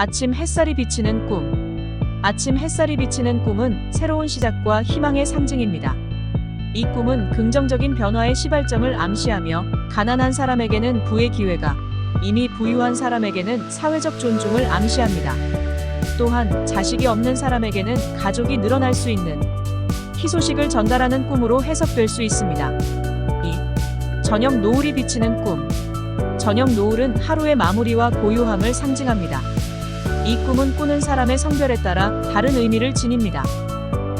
아침 햇살이 비치는 꿈. 아침 햇살이 비치는 꿈은 새로운 시작과 희망의 상징입니다. 이 꿈은 긍정적인 변화의 시발점을 암시하며 가난한 사람에게는 부의 기회가, 이미 부유한 사람에게는 사회적 존중을 암시합니다. 또한 자식이 없는 사람에게는 가족이 늘어날 수 있는 희소식을 전달하는 꿈으로 해석될 수 있습니다. 2. 저녁 노을이 비치는 꿈. 저녁 노을은 하루의 마무리와 고요함을 상징합니다. 이 꿈은 꾸는 사람의 성별에 따라 다른 의미를 지닙니다.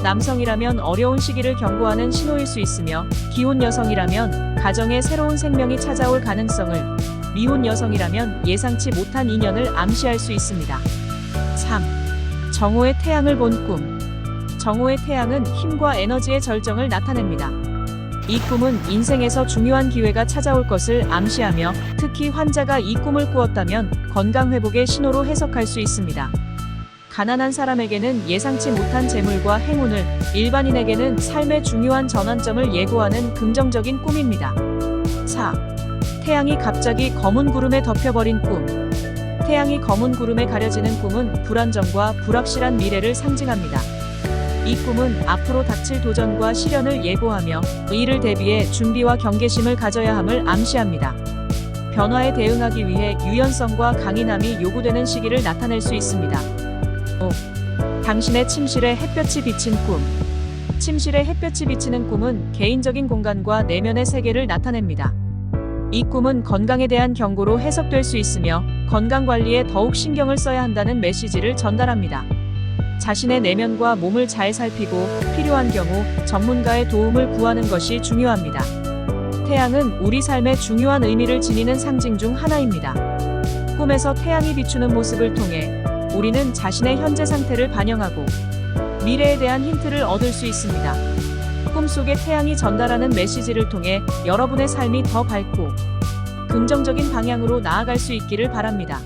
남성이라면 어려운 시기를 경고하는 신호일 수 있으며, 기혼 여성이라면 가정에 새로운 생명이 찾아올 가능성을, 미혼 여성이라면 예상치 못한 인연을 암시할 수 있습니다. 3. 정오의 태양을 본 꿈. 정오의 태양은 힘과 에너지의 절정을 나타냅니다. 이 꿈은 인생에서 중요한 기회가 찾아올 것을 암시하며 특히 환자가 이 꿈을 꾸었다면 건강 회복의 신호로 해석할 수 있습니다. 가난한 사람에게는 예상치 못한 재물과 행운을, 일반인에게는 삶의 중요한 전환점을 예고하는 긍정적인 꿈입니다. 4. 태양이 갑자기 검은 구름에 덮여버린 꿈. 태양이 검은 구름에 가려지는 꿈은 불안정과 불확실한 미래를 상징합니다. 이 꿈은 앞으로 닥칠 도전과 시련을 예고하며 이를 대비해 준비와 경계심을 가져야 함을 암시합니다. 변화에 대응하기 위해 유연성과 강인함이 요구되는 시기를 나타낼 수 있습니다. 5. 당신의 침실에 햇볕이 비친 꿈. 침실에 햇볕이 비치는 꿈은 개인적인 공간과 내면의 세계를 나타냅니다. 이 꿈은 건강에 대한 경고로 해석될 수 있으며 건강 관리에 더욱 신경을 써야 한다는 메시지를 전달합니다. 자신의 내면과 몸을 잘 살피고 필요한 경우 전문가의 도움을 구하는 것이 중요합니다. 태양은 우리 삶에 중요한 의미를 지니는 상징 중 하나입니다. 꿈에서 태양이 비추는 모습을 통해 우리는 자신의 현재 상태를 반영하고 미래에 대한 힌트를 얻을 수 있습니다. 꿈속의 태양이 전달하는 메시지를 통해 여러분의 삶이 더 밝고 긍정적인 방향으로 나아갈 수 있기를 바랍니다.